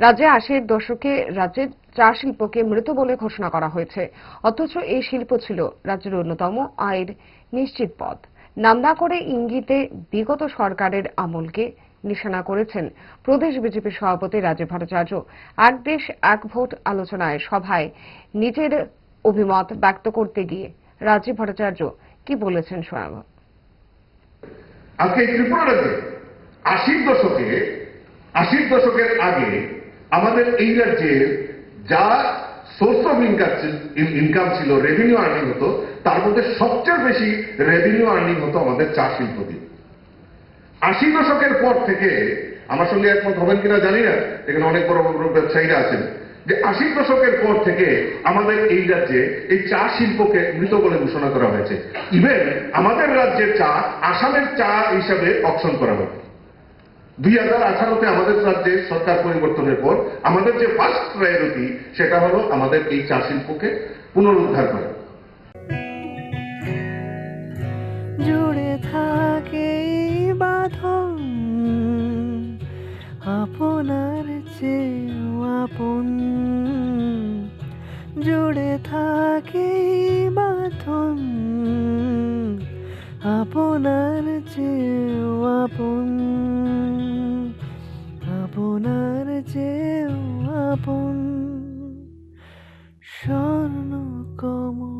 রাজ্যে আশির দশকে রাজ্যের চা শিল্পকে মৃত বলে ঘোষণা করা হয়েছে। অথচ এই শিল্প ছিল রাজ্যের অন্যতম আয়ের নিশ্চিত পথ। নাম না করে ইঙ্গিতে বিগত সরকারের আমলকে নিশানা করেছেন প্রদেশ বিজেপির সভাপতি রাজীব ভট্টাচার্য। এক দেশ, এক ভোট আলোচনায় সভায় নিজের অভিমত ব্যক্ত করতে গিয়ে রাজীব ভট্টাচার্য কি বলেছেন শোনাব। আজকে ত্রিপুরা রাজ্যে আশির দশকে আশির দশকের আগে আমাদের এই রাজ্যের যা সোর্স অফ ইনকাম ইনকাম ছিল রেভিনিউ আর্নিং হতো, তার মধ্যে সবচেয়ে বেশি রেভিনিউ আর্নিং হতো আমাদের চা শিল্প দিয়ে আশি দশকের পর থেকে আমার সঙ্গে একমত হবেন কিনা জানি না, এখানে অনেক বড় বড় ব্যবসায়ীরা আছেন, যে আশি দশকের পর থেকে আমাদের এই রাজ্যে এই চা শিল্পকে মৃত বলে ঘোষণা করা হয়েছে। ইভেন আমাদের রাজ্যের চা আসামের চা হিসাবে অপশন করা হয় দুই হাজার আঠারোতে আমাদের রাজ্যে সরকার পরিবর্তনের পর আমাদের যে ফার্স্ট প্রায়োরিটি সেটা হলো আমাদের এই চা শিল্পকে পুনরুদ্ধার করা। জুড়ে থাকে বাঁধন, আপনার চেয়েও আপন। জুড়ে থাকে বাঁধন, আপনার চেয়েও আপন। আপনার যে আপন স্বর্ণ কমল।